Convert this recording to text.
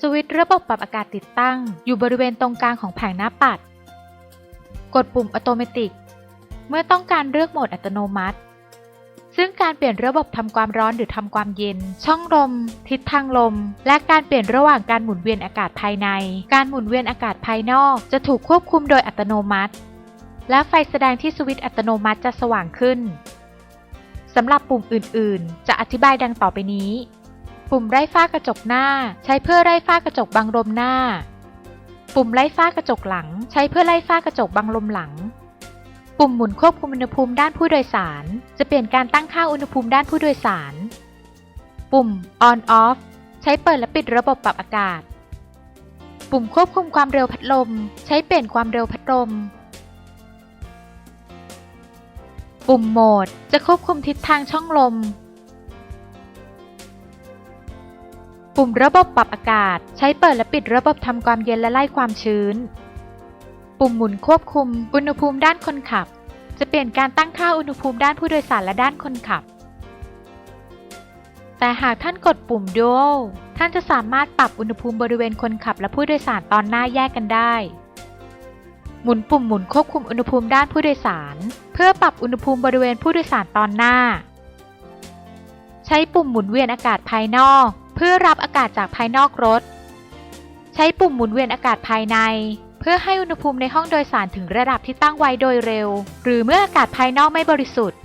สวิตช์ระบบปรับอากาศติดตั้ง อยู่บริเวณตรงกลางของแผงหน้าปัด กดปุ่มอัตโนมัติเมื่อต้องการเลือกโหมดอัตโนมัติ ซึ่งการเปลี่ยนระบบทำความร้อนหรือทำความเย็น ช่องลม ทิศทางลม และการเปลี่ยนระหว่างการหมุนเวียนอากาศภายใน การหมุนเวียนอากาศภายนอก จะถูกควบคุมโดยอัตโนมัติ และไฟแสดงที่สวิตช์อัตโนมัติจะสว่างขึ้น สำหรับปุ่มอื่นๆ จะอธิบายดังต่อไปนี้ ปุ่มไล่ฟ้ากระจกหน้า ใช้เพื่อไล่ฟ้ากระจกบังลมหน้า ปุ่มไล่ฟ้ากระจกหลัง ใช้เพื่อไล่ฟ้ากระจกบังลมหลัง ปุ่มหมุนควบคุมอุณหภูมิด้านผู้โดยสาร จะเปลี่ยนการตั้งค่าอุณหภูมิด้านผู้โดยสาร ปุ่ม on off ใช้เปิดและปิดระบบปรับอากาศ ปุ่มควบคุมความเร็วพัดลม ใช้เปลี่ยนความเร็วพัดลม ปุ่มโหมดจะควบคุมทิศทางช่องลม ปุ่มระบบปรับอากาศใช้เปิดและปิดระบบทำความเย็นและไล่ความชื้น ปุ่มหมุนควบคุมอุณหภูมิด้านคนขับ จะเปลี่ยนการตั้งค่าอุณหภูมิด้านผู้โดยสารและด้านคนขับ แต่หากท่านกดปุ่ม Dual ท่านจะสามารถปรับอุณหภูมิบริเวณคนขับและผู้โดยสารตอนหน้าแยกกันได้ หมุนปุ่มหมุนควบคุมอุณหภูมิด้านผู้โดยสาร พื่อปรับอุณหภูมิบริเวณผู้โดยสารตอนหน้า ใช้ปุ่มหมุนเวียนอากาศภายนอก เพื่อรับอากาศจากภายนอกรถ ใช้ปุ่มหมุนเวียนอากาศภายใน เพื่อให้อุณหภูมิในห้องโดยสารถึงระดับที่ตั้งไว้โดยเร็ว หรือเมื่ออากาศภายนอกไม่บริสุทธิ์